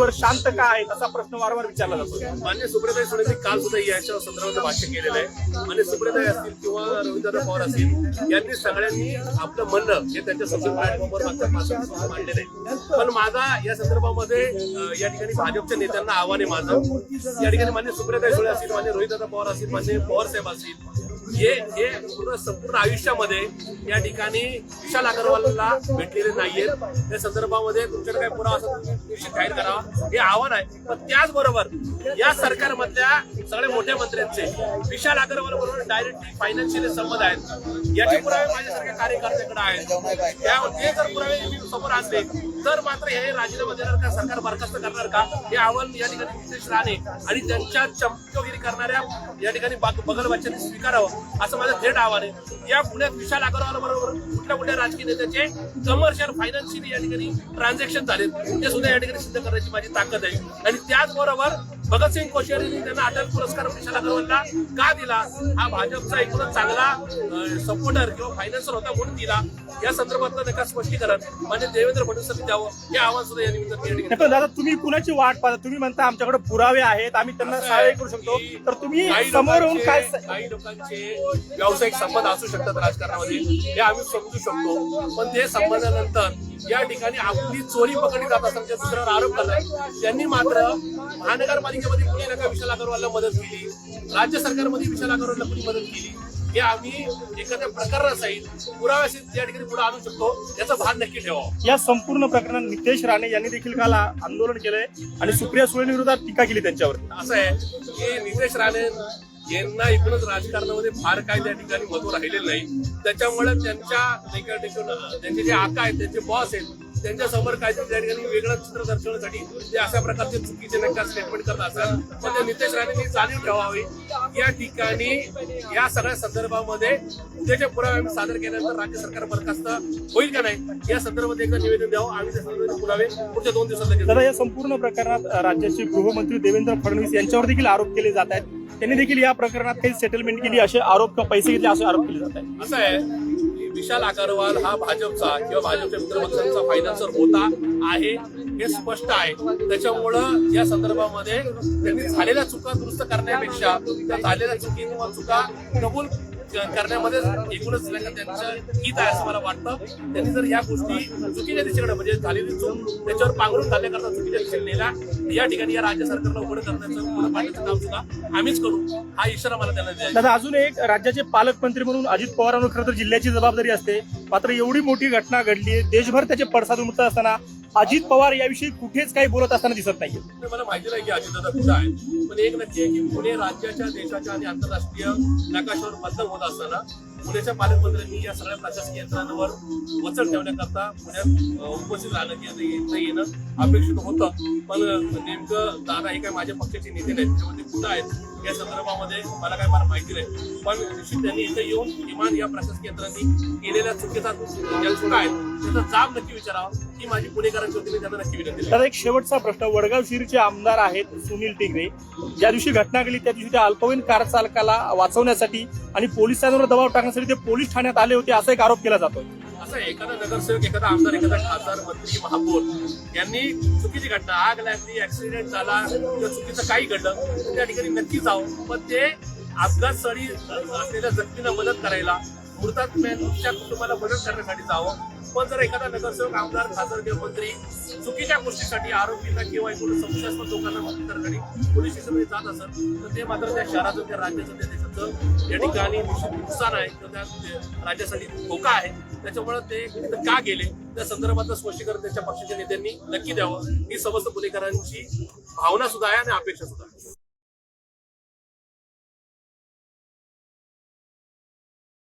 जागेवर शांत का आहेत असा प्रश्न वारंवार विचारला जातो. मान्य सुप्रियाताई सुळेंनी काल सुद्धा याच्या संदर्भात भाष्य केलेलं आहे. मान्य सुप्रियाताई असतील किंवा रवींद्र पवार असतील यांनी सगळ्यांनी आपलं म्हणणं हे त्यांच्या सोशल प्लॅटफॉर्मवर मागच्या पाच मांडलेलं आहे. पण माझा या संदर्भामध्ये या ठिकाणी भाजपच्या नेत्यांना आव्हान आहे माझं. या ठिकाणी मान्य सुप्रियाताई सुळे असतील मान्य रोहितदादा पवार असतील मान्य पवार साहेब असतील हे हे पूर्ण संपूर्ण आयुष्यामध्ये या ठिकाणी विशाल अगरवालला भेटलेले नाहीयेत. त्या संदर्भामध्ये तुमच्याकडे काय पुरावा असेल निश्चित जाहीर करावा हे आव्हान आहे. पण त्याचबरोबर या सरकारमधल्या सगळ्या मोठ्या मंत्र्यांचे विशाल अगरवाल बरोबर डायरेक्टली फायनान्शियली संबंध आहेत. याचे पुरावे माझ्यासारख्या कार्यकर्त्याकडे आहेत. त्या ते जर पुरावे मी समोर आणले तर मात्र हे राजीनामा देणार का सरकार बरखास्त करणार का? हे आव्हान या ठिकाणी नितेश राणे आणि त्यांच्या चमचगिरी करणाऱ्या या ठिकाणी बाग- बगल बच्चांनी स्वीकारावं. असं माझं थेट आव्हान आहे. या पुण्यात विशाल अग्रवाल बरोबर कुठल्या कुठल्या राजकीय नेत्याचे कमर्शियल फायनान्शियल या ठिकाणी ट्रान्झॅक्शन झालेत ते सुद्धा या ठिकाणी सिद्ध करण्याची माझी ताकद आहे. आणि त्याचबरोबर भगतसिंग कोश्यारींनी त्यांना अटल पुरस्कार विशाल अग्रवालला का दिला? हा भाजपचा एकूणच चांगला सपोर्टर किंवा फायनान्सर होता म्हणून दिला. या संदर्भातलं नका स्पष्टीकरण म्हणजे देवेंद्र फडणवीसांनी द्यावं. हे आव्हान सुद्धा या निमित्तानं पण दादा तुम्ही कुणाची वाट पाहता? तुम्ही म्हणता आमच्याकडे पुरावे आहेत आम्ही त्यांना सहाय्य करू शकतो. तर तुम्ही समोर येऊन काय काही लोकांचे व्यावसायिक संबंध असू शकतात राजकारणामध्ये. हे आम्ही समजू शकतो. पण ते संबंधानंतर या ठिकाणी आपली चोरी पकडली जात असताना दुसऱ्यावर आरोप करतात. त्यांनी मात्र महानगरपालिकेमध्ये कुणी नका विशाल अग्रवालला मदत केली. राज्य सरकारमध्ये विशाल अग्रवालला कुणी मदत केली? हे आम्ही एखाद्या प्रकरणासहित पुराव्यासहित या ठिकाणी पुढे आणू शकतो याचा भार नक्की ठेवावा. या संपूर्ण प्रकरणात नितेश राणे यांनी देखील काल आंदोलन केलंय आणि सुप्रिया सुळे विरोधात टीका केली त्यांच्यावर असं आहे की नितेश राणे यांना एकूणच राजकारणामध्ये फार काय त्या ठिकाणी महत्त्व राहिलेलं नाही. त्याच्यामुळे त्यांच्या त्यांचे जे आका आहेत त्यांचे बॉस आहेत त्यांच्यासमोर काहीतरी त्या ठिकाणी वेगळं चित्र दर्शवण्यासाठी ते अशा प्रकारचे चुकीचे नक्का स्टेटमेंट करत असतात. पण ते नितेश राणेंनी जाणीव ठेवावी. या ठिकाणी या सगळ्या संदर्भामध्ये उद्याच्या पुरावे आम्ही सादर केल्यानंतर राज्य सरकार बरखास्त होईल का नाही या संदर्भात एकदा निवेदन द्यावं. आम्ही त्या संदर्भात पुरावे पुढच्या दोन दिवसात या संपूर्ण प्रकरणात राज्याचे गृहमंत्री देवेंद्र फडणवीस यांच्यावर देखील आरोप केले जात आहेत. त्यांनी देखील या प्रकरणात काही सेटलमेंट केली असे आरोप किंवा पैसे घेतले असे आरोप केले जात आहेत. असं आहे विशाल अग्रवाल हा भाजपचा किंवा भाजपच्या मित्रपक्षांचा फायनान्सर होता आहे हे स्पष्ट आहे. त्याच्यामुळं या संदर्भामध्ये त्यांनी झालेल्या चुका दुरुस्त करण्यापेक्षा त्या झालेल्या चुकी किंवा चुका कबूल करण्यामध्ये एकूणच त्यांचं हित आहे असं मला वाटतं. त्यांनी जर या गोष्टी चुकीच्या दिशेकडे म्हणजे झालेली चूक त्याच्यावर पांघरून घालण्याकरता चुकीच्या दिशेने नेला या ठिकाणी या राज्य सरकारला उघड करण्याचं उघड पाडण्याचं काम सुद्धा आम्हीच करू. हा इशारा मला त्यांना द्यायचा दादा अजून एक राज्याचे पालकमंत्री म्हणून अजित पवारांवर खरं तर जिल्ह्याची जबाबदारी असते. मात्र एवढी मोठी घटना घडली आहे. देशभर त्याचे पडसाद उमटत असताना अजित पवार याविषयी कुठेच काही बोलत असताना दिसत नाही मला माहिती नाही की अजितदादा कुठं आहे पण एक नक्की आहे की पुणे राज्याच्या देशाच्या आणि आंतरराष्ट्रीय नकाशावर बदल होत असताना पुण्याच्या पालकमंत्र्यांनी या सगळ्या प्रशासकीय यंत्रणांवर वचन ठेवण्याकरता पुण्यात उपस्थित राहणं किंवा येणं अपेक्षित होतं. पण नेमकं दादा हे काय माझ्या पक्षाचे नेते नाहीत त्यामध्ये कुठं आहेत? या संदर्भामध्ये मला काय मला माहिती नाही. पण निश्चित त्यांनी इथे येऊन किमान या प्रशासकीय यंत्रणांनी केलेल्या चुकीचा ज्या चुका आहेत त्याचा जाब नक्की विचारावा. ही माझी पुणेकरांची वतीने त्यांना नक्की विनंती तर एक शेवटचा प्रश्न. वडगाव शिरीचे आमदार आहेत सुनील टिगरे. ज्या दिवशी घटना घडली त्या दिवशी त्या अल्पवयीन कार चालकाला वाचवण्यासाठी आणि पोलिसांवर दबाव टाकण्यासाठी ते पोलीस ठाण्यात आले होते असा एक आरोप केला जातोय. असं एखादा नगरसेवक एखादा आमदार एखादा खासदार मंत्री महापौर यांनी चुकीची घटना आग लागली ऍक्सिडेंट झाला किंवा चुकीचं काही घडलं त्या ठिकाणी नक्की जावं. पण ते अपघात स्थळी असलेल्या जखमीला मदत करायला मृतात्म्यांच्या कुटुंबाला मदत करण्यासाठी जावं. पण जर एखादा नगरसेवक आमदार खासदार किंवा मंत्री चुकीच्या गोष्टीसाठी आरोपींना किंवा एकूण संशयास्पद लोकांना मदत करण्यासाठी पोलीस स्टेशनमध्ये जात असत तर ते मात्र त्या शहराचं त्या राज्याचं त्या देशाचं या ठिकाणी नुकसान आहे. किंवा त्या राज्यासाठी धोका आहे. त्याच्यामुळे ते का गेले? त्या संदर्भातलं स्पष्टीकरण त्यांच्या पक्षाच्या नेत्यांनी नक्की द्यावं. ही समस्त पुणेकरांची भावना सुद्धा आहे आणि अपेक्षा सुद्धा आहे.